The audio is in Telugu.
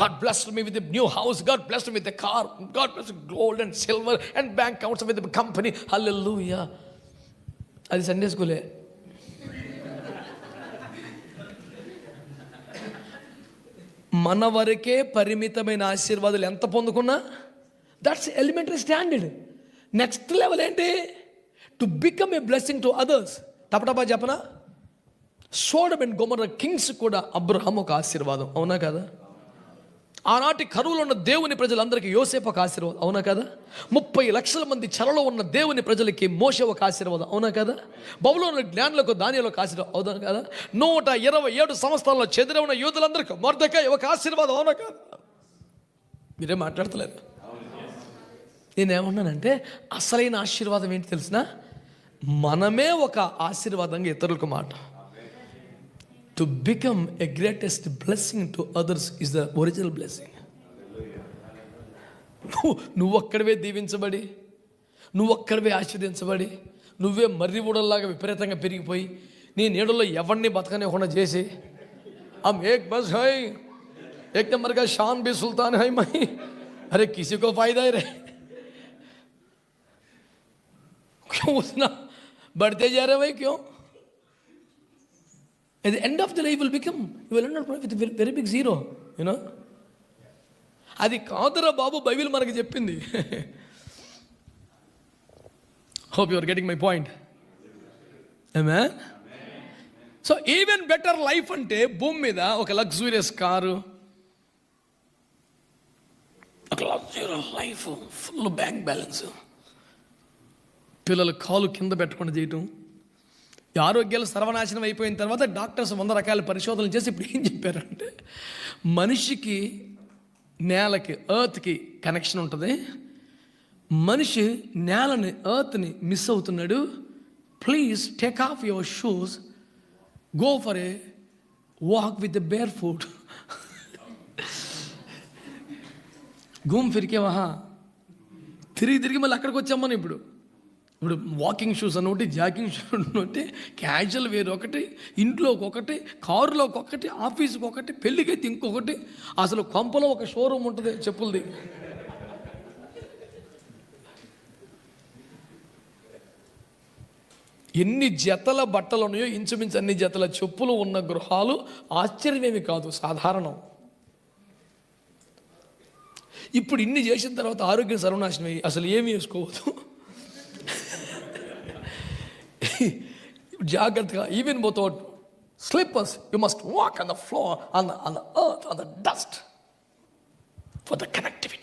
God blessed me with a new house. God blessed me with a car. God blessed me with gold and silver and bank accounts with a company. Hallelujah. అది సండే స్కూలే మన వరకే పరిమితమైన ఆశీర్వాదాలు ఎంత పొందుకున్నా that's elementary standard next level ఏంటి to become a blessing to others తపటపా చెప్పనా సోడమ్ అండ్ గొమర కింగ్స్ కూడా అబ్రహం ఒక ఆశీర్వాదం అవునా కదా ఆనాటి కరువులో ఉన్న దేవుని ప్రజలందరికీ యోసేపు ఒక ఆశీర్వాదం. అవునా కదా? ముప్పై లక్షల మంది చెరలో ఉన్న దేవుని ప్రజలకి మోసే ఒక ఆశీర్వాదం. అవునా కదా? బబులో ఉన్న జ్ఞానులకు దానిలో ఒక ఆశీర్వాదం. అవునా కదా? నూట ఇరవై ఏడు సంవత్సరాల్లో చెదిరి ఉన్న యూదులందరికీ మొరదక ఒక ఆశీర్వాదం. అవునా కదా? మీరే మాట్లాడతలేదు? నేనేమన్నానంటే అసలైన ఆశీర్వాదం ఏంటి తెలిసిన? మనమే ఒక ఆశీర్వాదంగా ఇతరులకు మాట. to become a greatest blessing to others is the original blessing నువ్వు నువ్వు ఒక్కడివే దీవించబడి నువ్వు ఒక్కడివే ఆశీర్దించబడి నువ్వే మర్రి ఊడల్లాగా విపరీతంగా పెరిగిపోయి నీ నీడలో ఎవరిని బతకనివ్వకుండా చేసి हम एक बस है एक नंबर का शान भी सुल्तान है मैं अरे किसी को फायदा ही रहे क्यों उतना बढ़ते जा रहे भाई क्यों At the end of the day, you will become, you will end up with a very, very big zero, you know. అది కాదురా బాబు బైబిల్ మనకి చెప్పింది. Hope your getting my point so even better life అంటే భూమి మీద ఒక లగ్జూరియస్ కారు ఒక luxurious life full bank balance పిల్లలు కాలు కింద పెట్టకుండా చేయటం. ఆరోగ్యాలు సర్వనాశనం అయిపోయిన తర్వాత డాక్టర్స్ వంద రకాల పరిశోధనలు చేసి ఇప్పుడు ఏం చెప్పారంటే మనిషికి నేలకి ఎర్త్కి కనెక్షన్ ఉంటుంది. మనిషి నేలని ఎర్త్ని మిస్ అవుతున్నాడు. Please take off your shoes go for a walk with the bare foot గూమ్ ఫిరికే మహా తిరిగి తిరిగి మళ్ళీ అక్కడికి వచ్చామని ఇప్పుడు. ఇప్పుడు వాకింగ్ షూస్ అని ఒకటి జాగింగ్ షూస్ అని ఒకటి క్యాజువల్ వేర్ ఒకటి ఇంట్లో ఒకటి కారులో ఒకటి ఆఫీస్కి ఒకటి పెళ్ళికైతే ఇంకొకటి. అసలు కొంపలో ఒక షోరూమ్ ఉంటుంది చెప్పులది. ఎన్ని జతల బట్టలు ఉన్నాయో ఇంచుమించు అన్ని జతల చెప్పులు ఉన్న గృహాలు ఆశ్చర్యమేమి కాదు సాధారణం. ఇప్పుడు ఇన్ని చేసిన తర్వాత ఆరోగ్యం సర్వనాశనం అయ్యి అసలు ఏమి వేసుకోవద్దు. Even without slippers, you must walk on the floor, on the earth, on the dust for the connectivity.